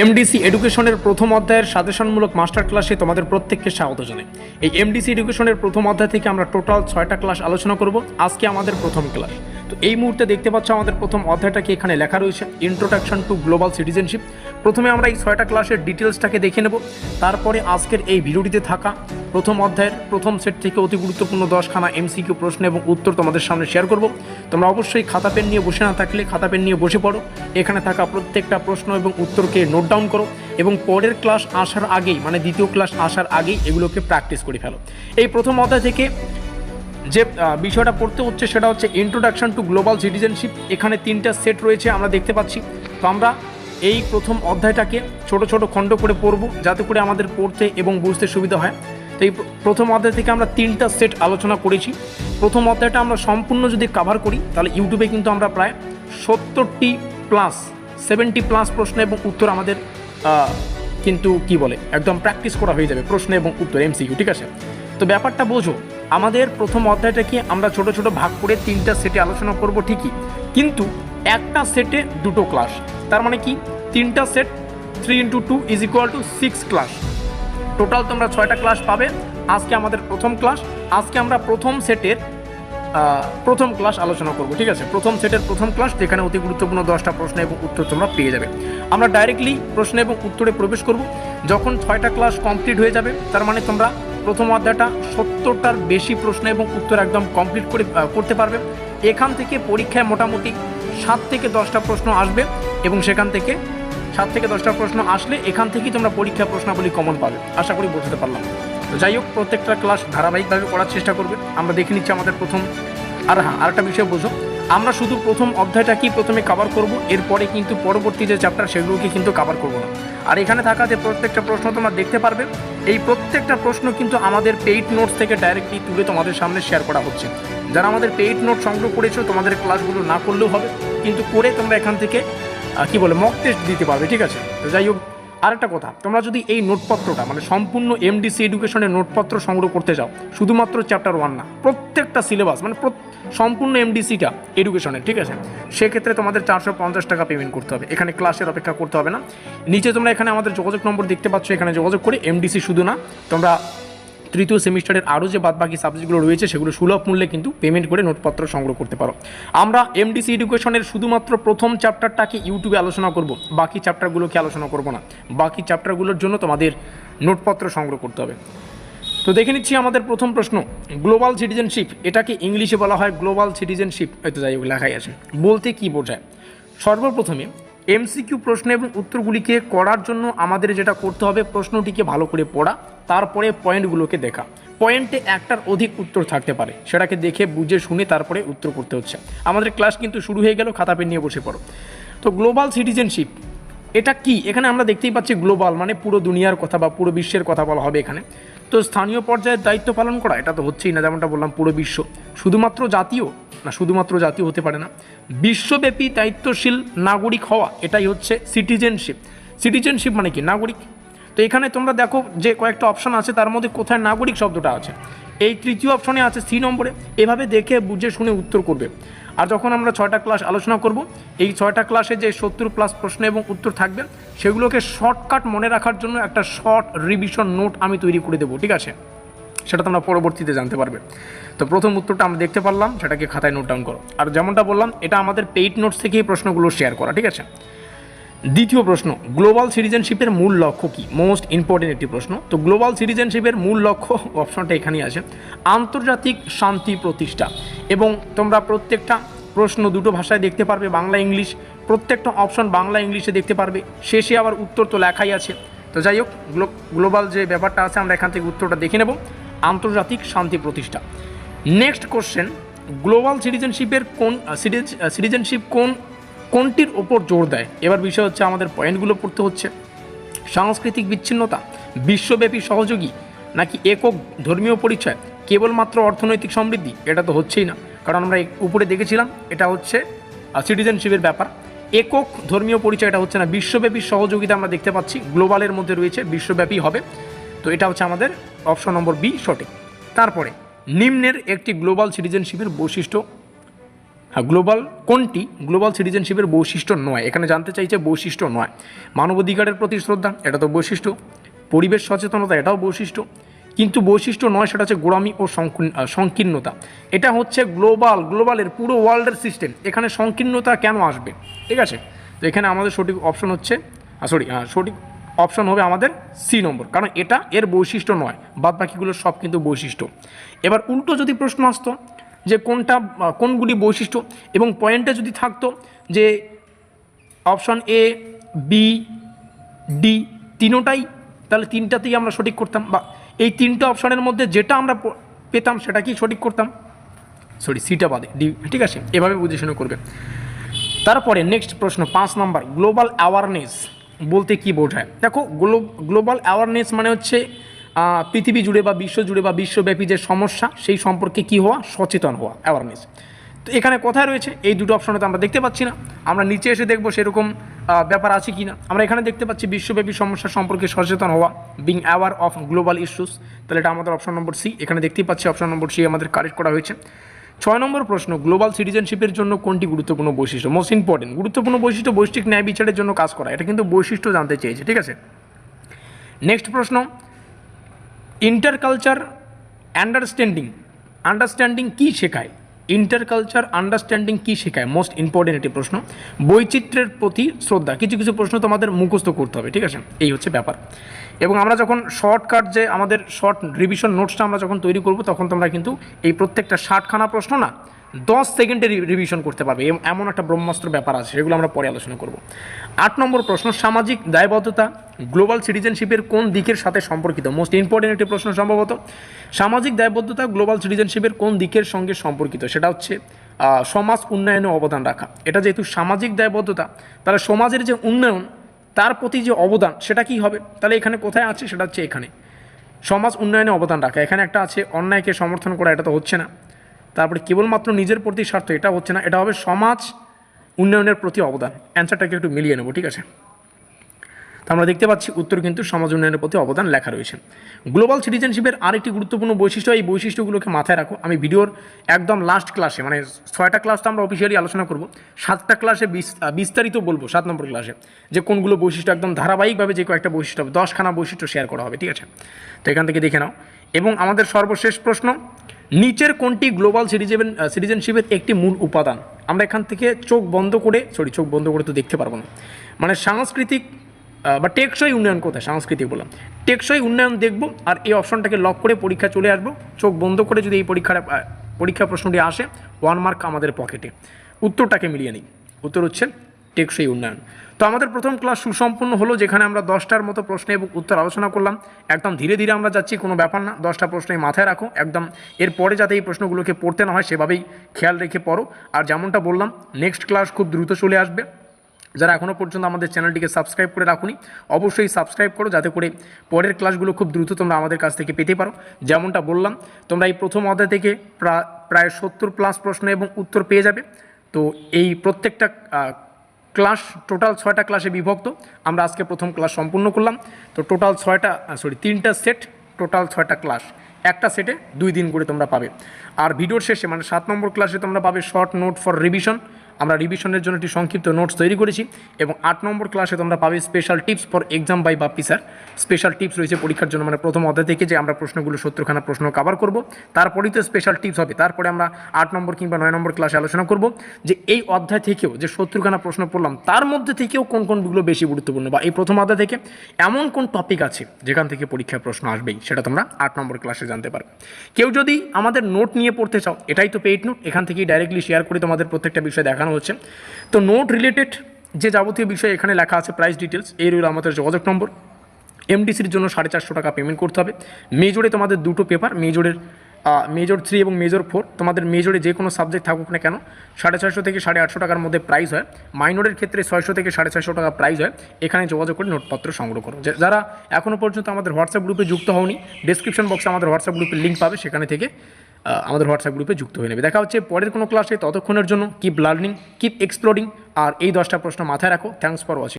MDC এডুকেশনের প্রথম অধ্যায়ের সাজেশনমূলক মাস্টার ক্লাসে তোমাদের প্রত্যেককে স্বাগত জানাই। এই এমডিসি এডুকেশনের প্রথম অধ্যায় থেকে আমরা টোটাল ছয়টা ক্লাস আলোচনা করব। আজকে আমাদের প্রথম ক্লাস। তো এই মুহূর্তে দেখতে পাচ্ছ আমাদের প্রথম অধ্যায়টাকে এখানে লেখা রয়েছে। ইন্ট্রোডাকশন টু গ্লোবাল সিটিজেনশিপ প্রথমে আমরা এই ছয়টা ক্লাসের ডিটেলসটাকে দেখে নেব, তারপরে আজকের এই ভিডিওটিতে থাকা প্রথম অধ্যায়ের প্রথম সেট থেকে অতি গুরুত্বপূর্ণ দশখানা এমসিকিউ প্রশ্ন এবং উত্তর তোমাদের সামনে শেয়ার করব। তোমরা অবশ্যই খাতা পেন নিয়ে বসে না থাকলে খাতা পেন নিয়ে বসে পড়ো। এখানে থাকা প্রত্যেকটা প্রশ্ন এবং উত্তরকে নোট ডাউন করো এবং পরের ক্লাস আসার আগেই মানে দ্বিতীয় ক্লাস আসার আগেই এগুলোকে প্র্যাকটিস করে ফেলো। এই প্রথম অধ্যায় থেকে যে বিষয়টা পড়তে হচ্ছে সেটা হচ্ছে ইন্ট্রোডাকশন টু গ্লোবাল সিটিজেনশিপ এখানে তিনটা সেট রয়েছে, আমরা দেখতে পাচ্ছি। তো আমরা এই প্রথম অধ্যায়টাকে ছোট ছোট খণ্ড করে পড়ব, যাতে করে আমাদের পড়তে এবং বুঝতে সুবিধা হয়। তো এই প্রথম অধ্যায় থেকে আমরা তিনটা সেট আলোচনা করেছি। প্রথম অধ্যায়টা আমরা সম্পূর্ণ যদি কভার করি, তাহলে ইউটিউবে কিন্তু আমরা প্রায় সত্তরটি প্লাস সেভেন্টি প্লাস প্রশ্ন এবং উত্তর আমাদের কিন্তু কি বলে, একদম প্র্যাকটিস করা হয়ে যাবে, প্রশ্ন এবং উত্তর এমসিকিউ ঠিক আছে? তো ব্যাপারটা বোঝো, আমাদের প্রথম অধ্যায়টাকে আমরা ছোট ছোট ভাগ করে তিনটা সেটে আলোচনা করব ঠিকই। কিন্তু একটা সেটে দুটো ক্লাস তার মানে কি? তিনটা set three into two is equal to six class total তোমরা ছয়টা ক্লাস পাবে। আজকে আমাদের প্রথম ক্লাস আজকে আমরা প্রথম সেটের প্রথম ক্লাস আলোচনা করব, ঠিক আছে? প্রথম সেটের প্রথম ক্লাস যেখানে অতি গুরুত্বপূর্ণ দশটা প্রশ্ন এবং উত্তর তোমরা পেয়ে যাবে। আমরা ডাইরেক্টলি প্রশ্ন এবং উত্তরে প্রবেশ করব। যখন ছয়টা ক্লাস কমপ্লিট হয়ে যাবে, তার মানে তোমরা প্রথম অধ্যায়টা সত্তরটার বেশি প্রশ্ন এবং উত্তর একদম কমপ্লিট করে করতে পারবে। এখান থেকে পরীক্ষায় মোটামুটি সাত থেকে দশটা প্রশ্ন আসবে এবং সেখান থেকে সাত থেকে দশটা প্রশ্ন আসলে এখান থেকেই তোমরা পরীক্ষা প্রশ্নাবলী কমন পাবে। আশা করি বোঝাতে পারলাম। যাই হোক, প্রত্যেকটা ক্লাস ধারাবাহিকভাবে করার চেষ্টা করবে। আমরা দেখে নিচ্ছি আমাদের প্রথম। আর হ্যাঁ আরেকটা বিষয় বোঝো। আমরা শুধু প্রথম অধ্যায়টাকেই প্রথমে কভার করব, এরপরে কিন্তু পরবর্তী যে চ্যাপ্টার সেগুলোকে কিন্তু কভার করব না। আর এখানে থাকা যে প্রত্যেকটা প্রশ্ন তোমরা দেখতে পারবে, এই প্রত্যেকটা প্রশ্ন কিন্তু আমাদের পেইড নোটস থেকে ডাইরেক্টলি তুলে তোমাদের সামনে শেয়ার করা হচ্ছে। যারা আমাদের পেইড নোট সংগ্রহ করেছ, তোমাদের ক্লাসগুলো না করলেও হবে, কিন্তু করে তোমরা এখান থেকে কি বলে মক টেস্ট দিতে পারবে, ঠিক আছে? তো যাই হোক, আরেকটা কথা, তোমরা যদি এই নোটপত্রটা মানে সম্পূর্ণ এমডিসি এডুকেশনের নোটপত্র সংগ্রহ করতে যাও শুধুমাত্র চ্যাপ্টার ওয়ান না, প্রত্যেকটা সিলেবাস মানে সম্পূর্ণ এমডিসিটা এডুকেশনের ঠিক আছে? সেক্ষেত্রে তোমাদের চারশো পঞ্চাশ টাকা পেমেন্ট করতে হবে। এখানে ক্লাসের অপেক্ষা করতে হবে না। নিচে তোমরা এখানে আমাদের যোগাযোগ নম্বর দেখতে পাচ্ছ, এখানে যোগাযোগ করে এমডিসি শুধু না, তোমরা তৃতীয় সেমিস্টারের আরও যে বাদবাকি সাবজেক্টগুলো রয়েছে, সেগুলো সুলভ মূল্যে কিন্তু পেমেন্ট করে নোটপত্র সংগ্রহ করতে পারো। আমরা এমডিসি এডুকেশনের শুধুমাত্র প্রথম চ্যাপ্টারটাকে ইউটিউবে আলোচনা করব, বাকি চ্যাপ্টারগুলোকে আলোচনা করব না। বাকি চ্যাপ্টারগুলোর জন্য তোমাদের নোটপত্র সংগ্রহ করতে হবে। তো দেখে নিচ্ছি আমাদের প্রথম প্রশ্ন গ্লোবাল সিটিজেনশিপ এটাকে ইংলিশে বলা হয় গ্লোবাল সিটিজেনশিপ হয়তো যাই হোক, লেখাই আছে। বলতে কি বোঝায়? সর্বপ্রথমে এমসিকিউ প্রশ্ন এবং উত্তরগুলিকে করার জন্য আমাদের যেটা করতে হবে, প্রশ্নটিকে ভালো করে পড়া, তারপরে পয়েন্টগুলোকে দেখা। পয়েন্টে একটার অধিক উত্তর থাকতে পারে, সেটাকে দেখে, বুঝে, শুনে তারপরে উত্তর করতে হচ্ছে। আমাদের ক্লাস কিন্তু শুরু হয়ে গেল, খাতা পেন নিয়ে বসে পড়ো। তো গ্লোবাল সিটিজেনশিপ, এটা কি? এখানে আমরা দেখতেই পাচ্ছি গ্লোবাল মানে পুরো দুনিয়ার কথা বা পুরো বিশ্বের কথা বলা হবে এখানে। তো স্থানীয় পর্যায়ে দায়িত্ব পালন করা, এটা তো হচ্ছেই না, যেমনটা বললাম, পুরো বিশ্ব। শুধুমাত্র জাতীয়? না, শুধুমাত্র জাতীয় হতে পারে না। বিশ্বব্যাপী দায়িত্বশীল নাগরিক হওয়া, এটাই হচ্ছে সিটিজেনশিপ সিটিজেনশিপ মানে কি? নাগরিক। তো এখানে তোমরা দেখো যে কয়েকটা অপশান আছে, তার মধ্যে কোথায় নাগরিক শব্দটা আছে। এই তৃতীয় অপশনে আছে সি নম্বরে। এভাবে দেখে, বুঝে, শুনে উত্তর করবে। আর যখন আমরা ছয়টা ক্লাস আলোচনা করব, এই ছয়টা ক্লাসে যে সত্তর প্লাস প্রশ্ন এবং উত্তর থাকবে, সেগুলোকে শর্টকাট মনে রাখার জন্য একটা শর্ট রিভিশন নোট আমি তৈরি করে দেবো, ঠিক আছে? সেটা তোমরা পরবর্তীতে জানতে পারবে। তো প্রথম উত্তরটা আমরা দেখতে পারলাম, সেটাকে খাতায় নোট ডাউন করো। আর যেমনটা বললাম, এটা আমাদের পেইড নোটস থেকেই প্রশ্নগুলো শেয়ার করা, ঠিক আছে? দ্বিতীয় প্রশ্ন গ্লোবাল সিটিজেনশিপের মূল লক্ষ্য কি? মোস্ট ইম্পর্টেন্ট একটি প্রশ্ন। তো গ্লোবাল সিটিজেনশিপের মূল লক্ষ্য অপশনটা এখানেই আছে, আন্তর্জাতিক শান্তি প্রতিষ্ঠা। এবং তোমরা প্রত্যেকটা প্রশ্ন দুটো ভাষায় দেখতে পারবে, বাংলা, ইংলিশ। প্রত্যেকটা অপশন বাংলা, ইংলিশে দেখতে পারবে। শেষে আবার উত্তর তো লেখাই আছে। তো যাই হোক গ্লোবাল যে ব্যাপারটা আছে, আমরা এখান থেকে উত্তরটা দেখে নেব। আন্তর্জাতিক শান্তি প্রতিষ্ঠা। নেক্সট কোশ্চেন গ্লোবাল সিটিজেনশিপের কোন সিটিজেনশিপ কোন, কোনটির ওপর জোর দেয়? এবার বিষয় হচ্ছে আমাদের পয়েন্টগুলো পড়তে হচ্ছে। সাংস্কৃতিক বিচ্ছিন্নতা, বিশ্বব্যাপী সহযোগী, নাকি একক ধর্মীয় পরিচয়, কেবলমাত্র অর্থনৈতিক সমৃদ্ধি? এটা তো হচ্ছেই না। কারণ আমরা উপরে দেখেছিলাম, এটা হচ্ছে সিটিজেনশিপের ব্যাপার। একক ধর্মীয় পরিচয় এটা হচ্ছে না, বিশ্বব্যাপী সহযোগিতা আমরা দেখতে পাচ্ছি গ্লোবালের মধ্যে রয়েছে, বিশ্বব্যাপী হবে। তো এটা হচ্ছে আমাদের অপশন নম্বর বি, সঠিক। তারপরে, নিম্নের একটি গ্লোবাল সিটিজেনশিপের বৈশিষ্ট্য। হ্যাঁ গ্লোবাল কোনটি? গ্লোবাল সিটিজেনশিপের বৈশিষ্ট্য নয়। এখানে জানতে চাইছে বৈশিষ্ট্য নয়। মানবাধিকারের প্রতি শ্রদ্ধা, এটা তো বৈশিষ্ট্য। পরিবেশ সচেতনতা, এটাও বৈশিষ্ট্য। কিন্তু বৈশিষ্ট্য নয়, সেটা হচ্ছে গোড়ামি ও সংকীর্ণ- সংকীর্ণতা। এটা হচ্ছে গ্লোবাল, গ্লোবালের পুরো ওয়ার্ল্ডের সিস্টেম। এখানে সংকীর্ণতা কেন আসবে? ঠিক আছে? তো এখানে আমাদের সঠিক অপশন হচ্ছে সরি সঠিক অপশন হবে আমাদের সি নম্বর। কারণ এটা এর বৈশিষ্ট্য নয় বাদ বাকিগুলো সব কিন্তু বৈশিষ্ট্য। এবার উল্টো যদি প্রশ্ন আসতো যে কোনটা কোনগুলি বৈশিষ্ট্য এবং পয়েন্টে যদি থাকতো যে অপশন এ বি ডি তিনোটাই, তাহলে তিনটাতেই আমরা সঠিক করতাম বা এই তিনটা অপশনের মধ্যে যেটা আমরা পেতাম সেটা কি সঠিক করতাম। সরি সিটা বাদে ডি ঠিক আছে? এভাবে বুঝে শুনে করবে। তারপরে নেক্সট প্রশ্ন, পাঁচ নাম্বার গ্লোবাল অ্যাওয়ারনেস বলতে কি বোঝায় দেখো গ্লো গ্লোবাল অ্যাওয়ারনেস মানে হচ্ছে পৃথিবী জুড়ে বা বিশ্ব জুড়ে বা বিশ্বব্যাপী যে সমস্যা, সেই সম্পর্কে কি হওয়া? সচেতন হওয়া অ্যাওয়ারনেস তো এখানে কোথায় রয়েছে? এই দুটো অপশনে তো আমরা দেখতে পাচ্ছি না। আমরা নিচে এসে দেখব সেরকম ব্যাপার আছে কি না। আমরা এখানে দেখতে পাচ্ছি বিশ্বব্যাপী সমস্যা সম্পর্কে সচেতন হওয়া being aware of global issues তাহলে এটা আমাদের অপশন নম্বর সি এখানে দেখতেই পাচ্ছি অপশন নম্বর সি আমাদের কারেক্ট করা হয়েছে। ছয় নম্বর প্রশ্ন গ্লোবাল সিটিজেনশিপের জন্য কোনটি গুরুত্বপূর্ণ বৈশিষ্ট্য? মোস্ট ইম্পর্টেন্ট গুরুত্বপূর্ণ বৈশিষ্ট্য বৈশ্বিক ন্যায় বিচারের জন্য কাজ করা। এটা কিন্তু বৈশিষ্ট্য জানতে চেয়েছে, ঠিক আছে? নেক্সট প্রশ্ন ইন্টার কালচার আন্ডারস্ট্যান্ডিং আন্ডারস্ট্যান্ডিং কী শেখায়? ইন্টার কালচার আন্ডারস্ট্যান্ডিং কী শেখায়? মোস্ট ইম্পর্টেন্ট একটি প্রশ্ন। বৈচিত্র্যের প্রতি শ্রদ্ধা। কিছু কিছু প্রশ্ন তোমাদের মুখস্থ করতে হবে, ঠিক আছে? এই হচ্ছে ব্যাপার। এবং আমরা যখন শর্টকাট যে আমাদের শর্ট রিভিশন নোটসটা আমরা যখন তৈরি করব, তখন তোমরা কিন্তু এই প্রত্যেকটা ষাটখানা প্রশ্ন না দশ সেকেন্ডে রিভিশন করতে পারবে। এম- এমন একটা ব্রহ্মাস্ত্র ব্যাপার আছে, সেগুলো আমরা পরে আলোচনা করব। আট নম্বর প্রশ্ন, সামাজিক দায়বদ্ধতা গ্লোবাল সিটিজেনশিপের কোন দিকের সাথে সম্পর্কিত? মোস্ট ইম্পর্টেন্ট একটি প্রশ্ন সম্ভবত। সামাজিক দায়বদ্ধতা গ্লোবাল সিটিজেনশিপের কোন দিকের সঙ্গে সম্পর্কিত? সেটা হচ্ছে সমাজ উন্নয়নে অবদান রাখা। এটা যেহেতু সামাজিক দায়বদ্ধতা, তাহলে সমাজের যে উন্নয়ন, তার প্রতি যে অবদান, সেটা কি হবে? তাহলে এখানে কোথায় আছে? সেটা হচ্ছে এখানে। সমাজ উন্নয়নে অবদান রাখা। এখানে একটা আছে, অন্যায়কে সমর্থন করা, এটা তো হচ্ছে না। তারপরে কেবলমাত্র নিজের প্রতি স্বার্থ, এটা হচ্ছে না, এটা হবে সমাজ উন্নয়নের প্রতি অবদান। অ্যান্সারটাকে একটু মিলিয়ে নেব, ঠিক আছে? তো আমরা দেখতে পাচ্ছি, উত্তর কিন্তু সমাজ উন্নয়নের প্রতি অবদান লেখা রয়েছে। গ্লোবাল সিটিজেনশিপের আরেকটি গুরুত্বপূর্ণ বৈশিষ্ট্য, এই বৈশিষ্ট্যগুলোকে মাথায় রাখো। আমি ভিডিওর একদম লাস্ট ক্লাসে মানে ছয়টা ক্লাস তো আমরা অফিসিয়ালি আলোচনা করব, সাতটা ক্লাসে বিস- বিস্তারিত বলব, সাত নম্বর ক্লাসে যে কোনগুলো বৈশিষ্ট্য একদম ধারাবাহিকভাবে যে কয়েকটা বৈশিষ্ট্য হবে, দশখানা বৈশিষ্ট্য শেয়ার করা হবে, ঠিক আছে? তো এখান থেকে দেখে নাও। এবং আমাদের সর্বশেষ প্রশ্ন নিচের কোনটি গ্লোবাল সিটিজেন সিটিজেনশিপের একটি মূল উপাদান? আমরা এখান থেকে চোখ বন্ধ করে সরি চোখ বন্ধ করে তো দেখতে পারব না। মানে সাংস্কৃতিক বা টেকসই উন্নয়ন কোথায়? সাংস্কৃতিক বললাম। টেকসই উন্নয়ন দেখব আর এই অপশনটাকে লক করে পরীক্ষা চলে আসব। চোখ বন্ধ করে যদি এই পরীক্ষার পরীক্ষা প্রশ্নটি আসে ওয়ান মার্ক আমাদের পকেটে উত্তরটাকে মিলিয়ে নিই। উত্তর হচ্ছে টেকসই উন্নয়ন। তো আমাদের প্রথম ক্লাস সুসম্পন্ন হলো, যেখানে আমরা দশটার মতো প্রশ্ন এবং উত্তর আলোচনা করলাম। একদম ধীরে ধীরে আমরা যাচ্ছি, কোনো ব্যাপার না। দশটা প্রশ্নই মাথায় রাখো। একদম এরপরে যাতে এই প্রশ্নগুলোকে পড়তে না হয়, সেভাবেই খেয়াল রেখে পড়ো। আর যেমনটা বললাম, নেক্সট ক্লাস খুব দ্রুত চলে আসবে। যারা এখনও পর্যন্ত আমাদের চ্যানেলটিকে সাবস্ক্রাইব করে রাখুনি, অবশ্যই সাবস্ক্রাইব করো, যাতে করে পরের ক্লাসগুলো খুব দ্রুত তোমরা আমাদের কাছ থেকে পেতে পারো। যেমনটা বললাম, তোমরা এই প্রথম অধ্যায় থেকে প্রা- প্রায় সত্তর প্লাস প্রশ্ন এবং উত্তর পেয়ে যাবে। তো এই প্রত্যেকটা ক্লাস, টোটাল ছয়টা ক্লাসে বিভক্ত। আমরা আজকে প্রথম ক্লাস সম্পূর্ণ করলাম। তো টোটাল ছয়টা সরি তিনটা সেট, টোটাল ছয়টা ক্লাস। একটা সেটে দুই দিন করে তোমরা পাবে। আর ভিডিওর শেষে মানে সাত নম্বর ক্লাসে তোমরা পাবে শর্ট নোট ফর রিভিশন। আমরা রিভিশনের জন্য একটি সংক্ষিপ্ত নোটস তৈরি করেছি এবং আট নম্বর ক্লাসে তোমরা পাবে special tips for exam by Bappi sir special tips রয়েছে পরীক্ষার জন্য মানে প্রথম অধ্যায় থেকে যে আমরা প্রশ্নগুলো, সত্তরখানা প্রশ্ন কভার করব। তারপরেই তো স্পেশাল টিপস হবে। তারপরে আমরা আট নম্বর কিংবা নয় নম্বর ক্লাসে আলোচনা করব যে এই অধ্যায় থেকেও যে সত্তরখানা প্রশ্ন পড়লাম, তার মধ্যে থেকেও কোন কোনগুলো বেশি গুরুত্বপূর্ণ বা এই প্রথম অধ্যায় থেকে এমন কোন টপিক আছে যেখান থেকে পরীক্ষার প্রশ্ন আসবেই, সেটা তোমরা আট নম্বর ক্লাসে জানতে পারবে। কেউ যদি আমাদের নোট নিয়ে পড়তে চাও, এটাই তো পেইড নোট এখান থেকেই ডাইরেক্টলি শেয়ার করে তোমাদের প্রত্যেকটা বিষয় দেখানো হচ্ছে। তো নোট রিলেটেড যে যাবতীয় বিষয় এখানে লেখা আছে প্রাইস ডিটেলস এই রইল আমাদের যোগাযোগ নম্বর। এমডিসির জন্য সাড়ে চারশো টাকা পেমেন্ট করতে হবে। মেজরে তোমাদের দুটো পেপার মেজরের মেজর থ্রি এবং মেজর ফোর তোমাদের মেজরে যে কোনো সাবজেক্ট থাকুক না কেন, সাড়ে ছয়শো থেকে সাড়ে আটশো টাকার মধ্যে প্রাইস হয়। মাইনরের ক্ষেত্রে ছয়শো থেকে সাড়ে ছয়শো টাকা প্রাইস হয়। এখানে যোগাযোগ করে নোটপত্র সংগ্রহ করো। যারা এখনও পর্যন্ত আমাদের হোয়াটসঅ্যাপ গ্রুপে যুক্ত হওনি ডিসক্রিপশন বক্সে আমাদের হোয়াটসঅ্যাপ গ্রুপের লিঙ্ক পাবে, সেখানে থেকে আমাদের হোয়াটসঅ্যাপ গ্রুপে যুক্ত হয়ে নেবে। দেখা হচ্ছে পরের কোনো ক্লাসে ততক্ষণের জন্য কিপ লার্নিং কিপ এক্সপ্লোরিং আর এই দশটা প্রশ্ন মাথায় রাখো। Thanks for watching